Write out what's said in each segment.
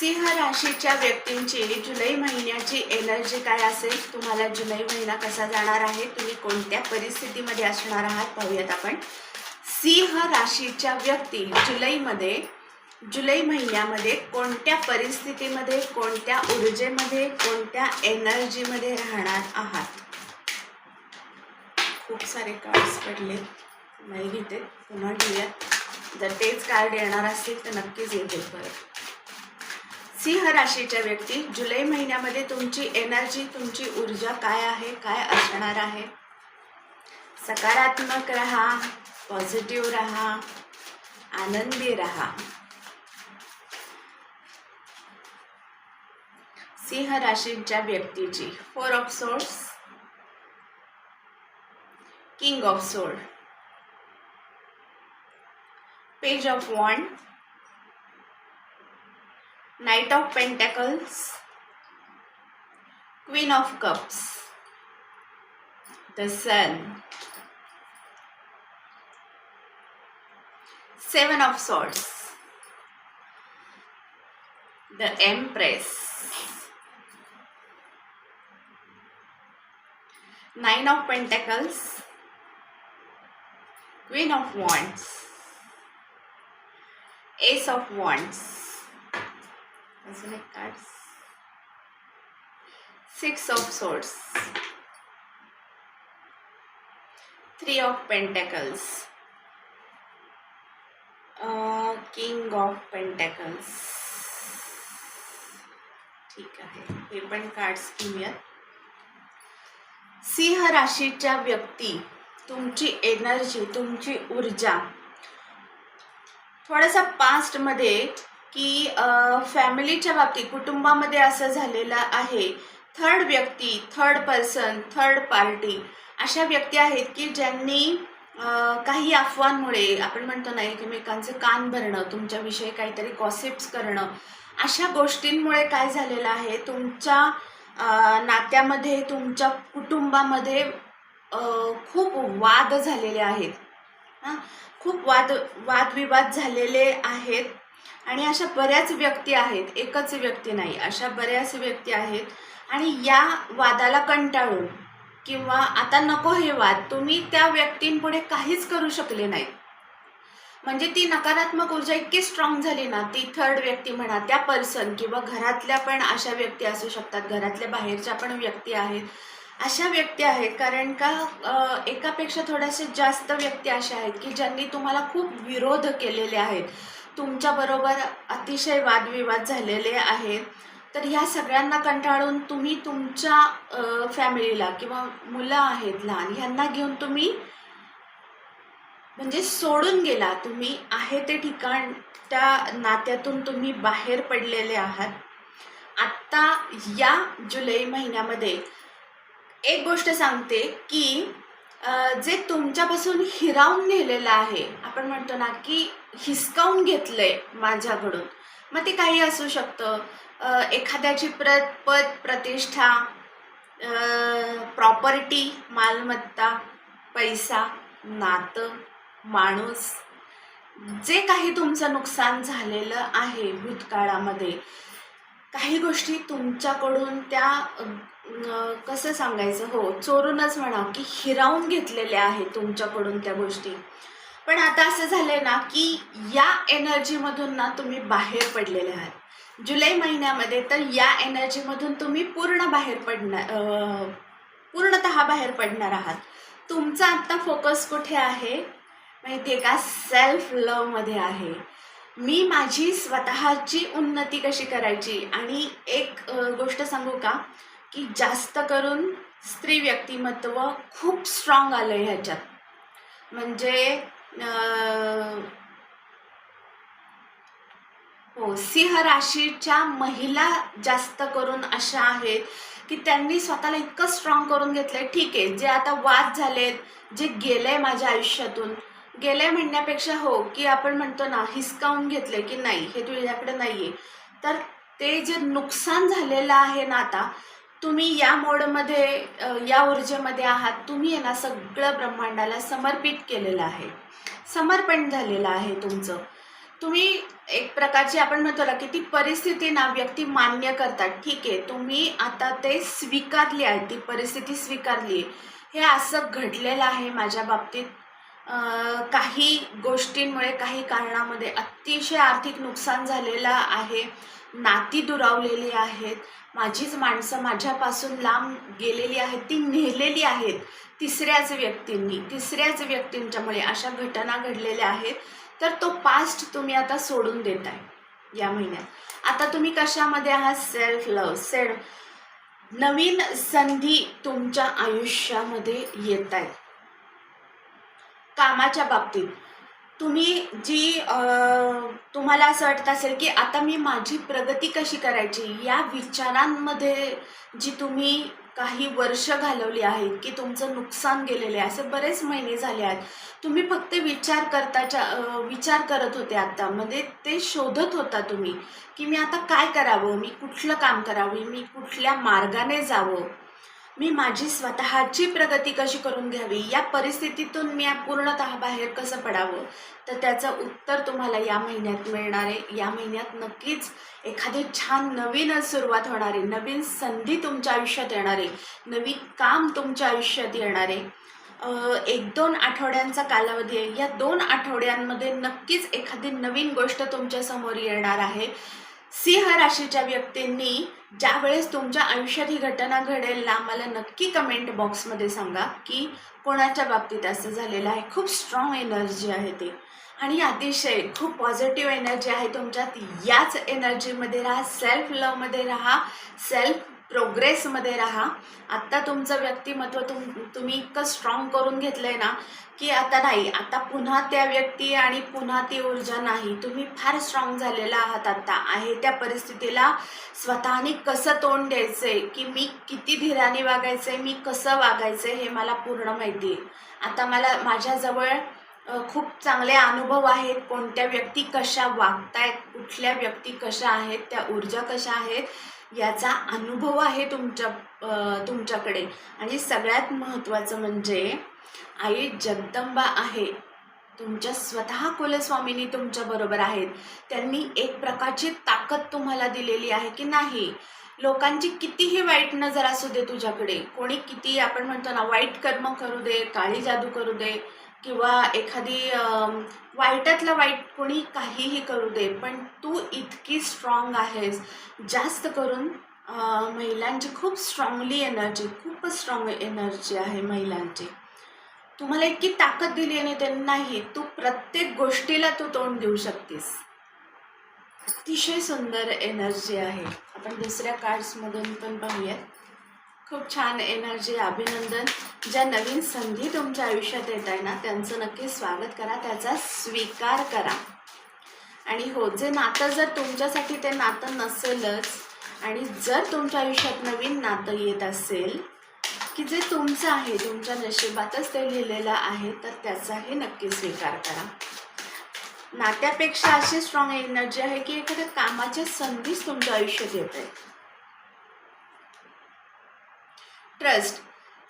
सिंह राशीच्या व्यक्तींची जुलै महिन्याची एनर्जी काय असेल? तुम्हाला जुलै महिना कसा जाणार आहे? तुम्ही कोणत्या परिस्थितीमध्ये असणार आहात? पाहूयात आपण. सिंह राशीच्या व्यक्ती जुलैमध्ये जुलै महिन्यामध्ये कोणत्या परिस्थितीमध्ये कोणत्या ऊर्जेमध्ये कोणत्या एनर्जीमध्ये राहणार आहात? खूप सारे कार्ड्स पडले. नाही घेते. पुन्हा घेऊयात. जर तेच कार्ड येणार असतील तर नक्कीच येतील परत. सिंह राशीच्या व्यक्ती जुलै महिन्यामध्ये तुमची एनर्जी तुमची ऊर्जा काय आहे काय असणार आहे? सकारात्मक राहा पॉझिटिव्ह राहा आनंदी राहा. सिंह राशीच्या व्यक्तीची four of swords king of sword page of wand Knight of Pentacles, Queen of Cups, the Sun, Seven of Swords, the Empress, Nine of Pentacles, Queen of Wands, Ace of Wands. अजून एक card six of swords three of pentacles king of pentacles ठीक आहे. हे पण cards घेऊयात सिंह राशीच्या व्यक्ती. तुमची एनर्जी तुमची ऊर्जा. थोडासा पास्टमध्ये की फॅमिलीच्या बाबतीत कुटुंबामध्ये असं झालेलं आहे. थर्ड व्यक्ती थर्ड पर्सन थर्ड पार्टी अशा व्यक्ती आहेत की ज्यांनी काही अफवांमुळे आपण म्हणतो ना एकमेकांचे कान भरणं तुमच्याविषयी काहीतरी गॉसिप्स करणं अशा गोष्टींमुळे काय झालेलं आहे? तुमच्या नात्यामध्ये तुमच्या कुटुंबामध्ये खूप वाद झालेले आहेत. हां? खूप वाद वादविवाद झालेले आहेत. आणि अशा बऱ्याच व्यक्ती आहेत एकच व्यक्ती नाही अशा बऱ्याच व्यक्ती आहेत. आणि या वादाला कंटाळून किंवा आता नको हे वाद तुम्ही त्या व्यक्तींपुढे काहीच करू शकले नाही म्हणजे ती नकारात्मक ऊर्जा इतकी स्ट्रॉंग झाली ना ती थर्ड व्यक्ती म्हणा त्या पर्सन किंवा घरातल्या पण अशा व्यक्ती असू शकतात घरातल्या बाहेरच्या पण व्यक्ती आहेत. अशा व्यक्ती आहेत कारण का एकापेक्षा थोड्याशा जास्त व्यक्ती अशा आहेत की ज्यांनी तुम्हाला खूप विरोध केलेले आहेत. तुमच्याबरोबर अतिशय वादविवाद झालेले आहेत. तर ह्या सगळ्यांना कंटाळून तुम्ही तुमच्या फॅमिलीला किंवा मुलं आहेत लहान ह्यांना घेऊन तुम्ही म्हणजे सोडून गेला. तुम्ही आहे ते ठिकाण त्या नात्यातून तुम्ही बाहेर पडलेले आहात. आत्ता या जुलै महिन्यामध्ये एक गोष्ट सांगते की जे तुमच्यापासून हिरावून नेलेलं आहे आपण म्हणतो ना की हिसकावून घेतलंय माझ्याकडून. मग ते काही असू शकतं. एखाद्याची प्र पद प्रतिष्ठा प्रॉपर्टी मालमत्ता पैसा नातं माणूस जे काही तुमचं नुकसान झालेलं आहे भूतकाळामध्ये काही गोष्टी तुमच्याकडून त्या कसं सांगायचं? हो चोरूनच म्हणा की हिरावून घेतलेल्या आहेत तुमच्याकडून त्या गोष्टी. पण आता असं झालंय ना की या एनर्जीमधून ना तुम्ही बाहेर पडलेले आहात. जुलै महिन्यामध्ये तर या एनर्जीमधून तुम्ही पूर्ण बाहेर पडणार पूर्णत पूर्णतः बाहेर पडणार आहात. तुमचा आत्ता फोकस कुठे आहे? माहिती आहे का सेल्फ लवमध्ये आहे. मी माझी स्वतःची उन्नती कशी करायची? आणि एक गोष्ट सांगू का? की जास्त करून स्त्री व्यक्तिमत्व खूप स्ट्रॉंग आलं आहे ह्याच्यात. म्हणजे हो सिंह राशीच्या महिला जास्त करून अशा आहेत की त्यांनी स्वतःला इतकं स्ट्रॉंग करून घेतलंय. ठीक आहे जे आता वाद झालेत जे गेलंय माझ्या आयुष्यातून गेलंय म्हणण्यापेक्षा हो की आपण म्हणतो ना हिसकावून घेतलंय की नाही हे तुझ्याकडे नाहीये. तर ते जे नुकसान झालेलं आहे ना आता तुम्ही या मोडमध्ये या ऊर्जेमध्ये आहात. तुम्ही आहे ना सगळं ब्रह्मांडाला समर्पित केलेलं आहे. समर्पण झालेलं आहे तुमचं. तुम्ही एक प्रकारची आपण म्हणतो ना की ती परिस्थिती ना व्यक्ती मान्य करतात. ठीक आहे तुम्ही आता ते स्वीकारली आहे ती परिस्थिती स्वीकारली आहे. हे असं घडलेलं आहे माझ्या बाबतीत. काही गोष्टींमुळे काही कारणामध्ये अतिशय आर्थिक नुकसान झालेलं आहे. नाती दुरावलेली आहेत. माझीच माणसं माझ्यापासून लांब गेलेली आहेत. ती नेलेली आहेत तिसऱ्याच व्यक्तींनी. तिसऱ्याच व्यक्तींच्यामुळे अशा घटना घडलेल्या आहेत. तर तो पास्ट तुम्ही आता सोडून देत आहे या महिन्यात. आता तुम्ही कशामध्ये आहात? सेल्फ लव सेल्फ नवीन संधी तुमच्या आयुष्यामध्ये येत आहेत कामाच्या बाबतीत. तुम्ही जी तुम्हाला असं वाटत असेल की आता मी माझी प्रगती कशी करायची? या विचारांमध्ये जी तुम्ही काही वर्ष घालवली आहेत की तुमचं नुकसान गेलेले आहे असे बरेच महिने झाले आहेत. तुम्ही फक्त विचार करताच्या विचार करत होते आता. म्हणजे ते शोधत होता तुम्ही की मी आता काय करावं? मी कुठलं काम करावं? मी कुठल्या मार्गाने जावं? मी माझी स्वतःची प्रगती कशी करून घ्यावी? या परिस्थितीतून मी पूर्णतः बाहेर कसं पडावं? तर त्याचं उत्तर तुम्हाला या महिन्यात मिळणार आहे. या महिन्यात नक्कीच एखादी छान नवीन सुरुवात होणार आहे. नवीन संधी तुमच्या आयुष्यात येणार आहे. नवीन काम तुमच्या आयुष्यात येणार आहे. एक दोन आठवड्यांचा कालावधी आहे. या दोन आठवड्यांमध्ये नक्कीच एखादी नवीन गोष्ट तुमच्यासमोर येणार आहे. सिंह राशीच्या व्यक्तींनी ज्या वेळेस तुमच्या आयुष्यात ही घटना घडेल ना मला नक्की कमेंट बॉक्समध्ये सांगा की कोणाच्या बाबतीत असं झालेलं आहे. खूप स्ट्रॉंग एनर्जी आहे ते. आणि अतिशय खूप पॉझिटिव्ह एनर्जी आहे तुमच्यात. याच एनर्जीमध्ये राहा सेल्फ लवमध्ये राहा. सेल्फ प्रोग्रेसमध्ये राहा. आत्ता तुमचं व्यक्तिमत्व तुम तुम्ही इतकं स्ट्रॉंग करून घेतलं आहे ना की आता नाही आता पुन्हा त्या व्यक्ती आणि पुन्हा ती ऊर्जा नाही. तुम्ही फार स्ट्रॉंग झालेला आहात आता. आहे त्या परिस्थितीला स्वतःने कसं तोंड द्यायचंय की मी किती धीराने आहे मी कसं वागायचंय हे मला पूर्ण माहिती आहे. आता मला माझ्याजवळ खूप चांगले अनुभव आहेत. कोणत्या व्यक्ती कशा वागतायत कुठल्या व्यक्ती कशा आहेत त्या ऊर्जा कशा आहेत याचा अनुभव आहे तुमच्या तुमच्याकडे. आणि सगळ्यात महत्त्वाचं म्हणजे आई जगदंबा आहे. तुमच्या स्वतः कुलस्वामिनी तुमच्या बरोबर आहेत. त्यांनी एक प्रकारची ताकद तुम्हाला दिलेली आहे की नाही? लोकांची कितीही वाईट नजर असू दे तुझ्याकडे. कोणी किती आपण म्हणतो ना वाईट कर्म करू दे काळी जादू करू दे. किंवा एखादी वाईटातला वाईटातलं वाईट कोणी काहीही करू दे पण तू इतकी स्ट्रॉंग आहेस जास्त करून महिलांची खूप स्ट्रॉंगली एनर्जी खूपच स्ट्रॉंग एनर्जी आहे महिलांची. तुम्हाला इतकी ताकद दिली आणि त्यांनी नाही तू प्रत्येक गोष्टीला तू तोंड देऊ शकतेस. अतिशय सुंदर एनर्जी आहे. आपण दुसऱ्या कार्ड्समधून पण पाहूयात. खूप छान एनर्जी अभिनंदन. ज्या नवीन संधी तुमच्या आयुष्यात येत आहे ना त्यांचं नक्की स्वागत करा. त्याचा स्वीकार करा. आणि हो जे नातं जर तुमच्यासाठी ते नातं नसेलच आणि जर तुमच्या आयुष्यात नवीन नातं येत असेल की जे तुमचं आहे तुमच्या नशिबातच ते लिहिलेलं आहे तर त्याचाही नक्की स्वीकार करा. नात्यापेक्षा अशी स्ट्रॉंग एनर्जी आहे की एखाद्या कामाच्या संधीच तुमच्या आयुष्यात येत आहे. ट्रस्ट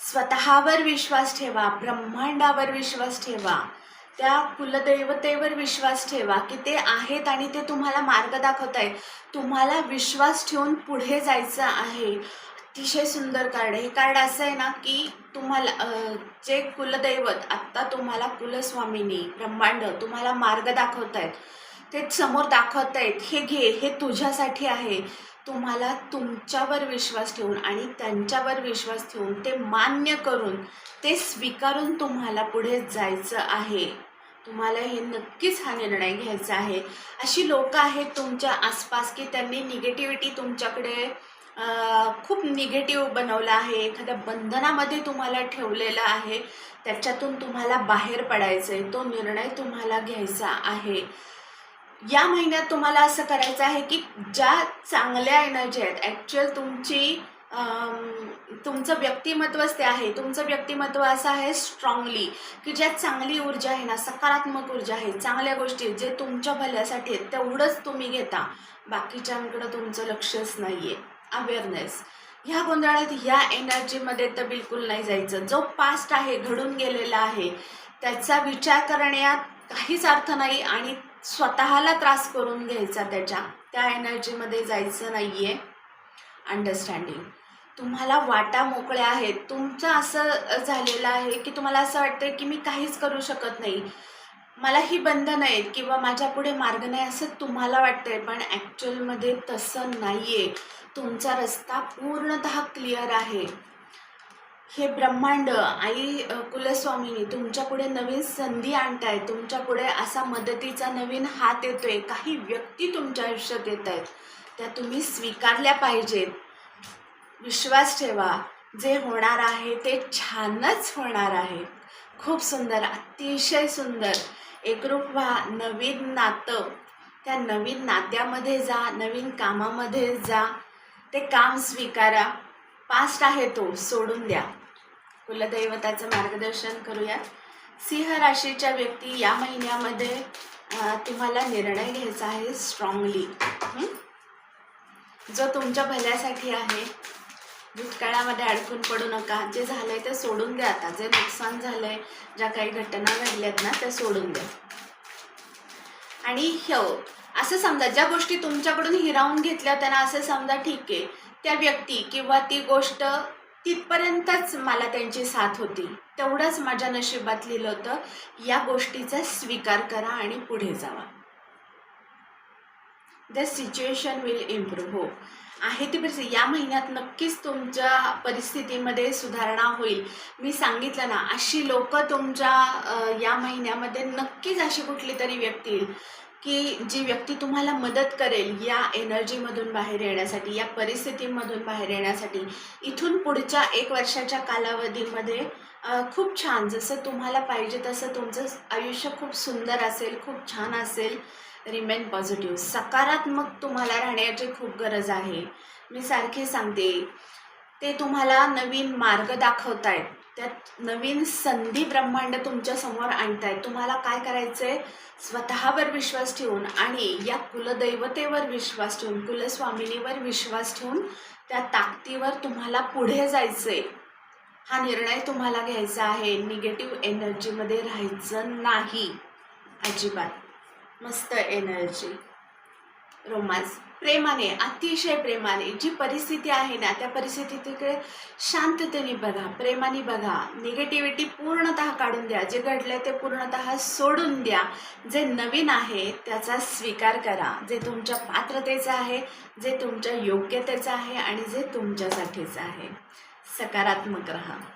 स्वतःवर विश्वास ठेवा ब्रह्मांडावर विश्वास ठेवा. त्या कुलदैवतेवर विश्वास ठेवा की ते आहेत आणि ते तुम्हाला मार्ग दाखवत आहे तुम्हाला विश्वास ठेवून पुढे जायचं आहे. अतिशय सुंदर कार्ड हे कार्ड असं आहे ना की तुम्हाला जे कुलदैवत आत्ता तुम्हाला कुलस्वामिनी ब्रह्मांड तुम्हाला मार्ग दाखवत आहेत ते समोर दाखवत आहेत हे घे हे तुझ्यासाठी आहे. तुम्हाला तुमच्यावर विश्वास ठेवून आणि त्यांच्यावर विश्वास ठेवून ते मान्य करून ते स्वीकारून तुम्हाला पुढे जायचं आहे. तुम्हाला हे नक्कीच हा निर्णय घ्यायचा आहे. अशी लोक आहेत तुमच्या आसपास की त्यांनी निगेटिव्हिटी तुमच्याकडे खूप निगेटिव्ह बनवलं आहे. एखाद्या बंधनामध्ये तुम्हाला ठेवलेलं आहे. त्याच्यातून तुम्हाला बाहेर पडायचं आहे तो निर्णय तुम्हाला घ्यायचा आहे. या महिन्यात तुम्हाला असं करायचं आहे की ज्या चांगल्या एनर्जी आहेत ॲक्च्युअल तुमची तुमचं व्यक्तिमत्वच ते आहे तुमचं व्यक्तिमत्व असं आहे स्ट्रॉंगली की ज्यात चांगली ऊर्जा आहे ना सकारात्मक ऊर्जा आहे चांगल्या गोष्टी जे तुमच्या भल्यासाठी आहेत तेवढंच तुम्ही घेता. बाकीच्यांकडं तुमचं लक्षच नाही आहे अवेअरनेस ह्या गोंधळात ह्या एनर्जीमध्ये तर बिलकुल नाही जायचं. जो पास्ट आहे घडून गेलेला आहे त्याचा विचार करण्यात काहीच अर्थ नाही आणि स्वतःला त्रास करून घ्यायचा त्याच्या. त्या एनर्जीमध्ये जायचं नाही आहे अंडरस्टँडिंग तुम्हाला वाटा मोकळ्या आहेत. तुमचं असं झालेलं आहे की तुम्हाला असं वाटतं की मी काहीच करू शकत नाही. मला ही बंधन आहेत किंवा माझ्या पुढे मार्ग नाही असं तुम्हाला वाटतंय पण ॲक्च्युअलमध्ये तसं नाही आहे तुमचा रस्ता पूर्णतः क्लिअर आहे. हे ब्रह्मांड आई अ, कुलस्वामिनी नवीन संधी आणताय तुमच्यापुढे असा मदतीचा नवीन हात येतोय. काही व्यक्ती तुमच्या आयुष्यात येत आहेत त्या तुम्ही स्वीकारल्या पाहिजेत. विश्वास ठेवा. जे होणार आहे ते छानच होणार आहे. खूप सुंदर अतिशय सुंदर. एकरूप व्हा नवीन नातं. त्या नवीन नात्यामध्ये जा नवीन कामामध्ये जा. ते काम स्वीकारा. पास्ट आहे तो सोडून द्या. कुलदैवताचं मार्गदर्शन करूया सिंह राशीच्या व्यक्ती या महिन्यामध्ये तुम्हाला निर्णय घ्यायचा आहे स्ट्रॉंगली जो तुमच्या भल्यासाठी आहे. भूतकाळामध्ये अडकून पडू नका. जे झालंय ते सोडून द्या आता. जे नुकसान झालंय ज्या काही घटना घडल्यात ना त्या सोडून द्या. आणि हो असं समजा ज्या गोष्टी तुमच्याकडून हिरावून घेतल्या त्यांना असं समजा ठीक आहे. त्या व्यक्ती किंवा ती गोष्ट तिथपर्यंतच मला त्यांची साथ होती. तेवढंच माझ्या नशिबात लिहिलं होतं या गोष्टीचा स्वीकार करा आणि पुढे जावा. द सिच्युएशन विल इम्प्रूव्ह हो. आहे ती परिस्थिती. या महिन्यात नक्कीच तुमच्या परिस्थितीमध्ये सुधारणा होईल. मी सांगितलं ना अशी लोक तुमच्या या महिन्यामध्ये नक्कीच अशी कुठली तरी व्यक्ती येईल. की जी व्यक्ती तुम्हाला मदत करेल या एनर्जीमधून बाहेर येण्यासाठी या परिस्थितीमधून बाहेर येण्यासाठी इथून पुढच्या एक वर्षाच्या कालावधीमध्ये खूप छान जसं तुम्हाला पाहिजे तसं तुमचं आयुष्य खूप सुंदर असेल खूप छान असेल रिमेन पॉझिटिव्ह सकारात्मक तुम्हाला राहण्याची खूप गरज आहे. मी सारखे सांगते ते तुम्हाला नवीन मार्ग दाखवतायत. त्यात नवीन संधी ब्रह्मांड तुमच्यासमोर आणतायत. तुम्हाला काय करायचंय? स्वतःवर विश्वास ठेवून आणि या कुलदैवतेवर विश्वास ठेवून कुलस्वामिनीवर विश्वास ठेवून त्या ताकदीवर तुम्हाला पुढे जायचंय. हा निर्णय तुम्हाला घ्यायचा आहे. निगेटिव्ह एनर्जीमध्ये राहायचं नाही. अजिबात. मस्त एनर्जी रोमांस प्रेमाने अतिशय प्रेमाने जी परिस्थिती आहे ना त्या परिस्थितीकडे शांततेने बघा प्रेमाने बघा. निगेटिव्हिटी पूर्णतः काढून द्या. जे घडलं ते पूर्णतः सोडून द्या. जे नवीन आहे त्याचा स्वीकार करा. जे तुमच्या पात्रतेचं आहे जे तुमच्या योग्यतेचं आहे आणि जे तुमच्यासाठीचं आहे. सकारात्मक राहा.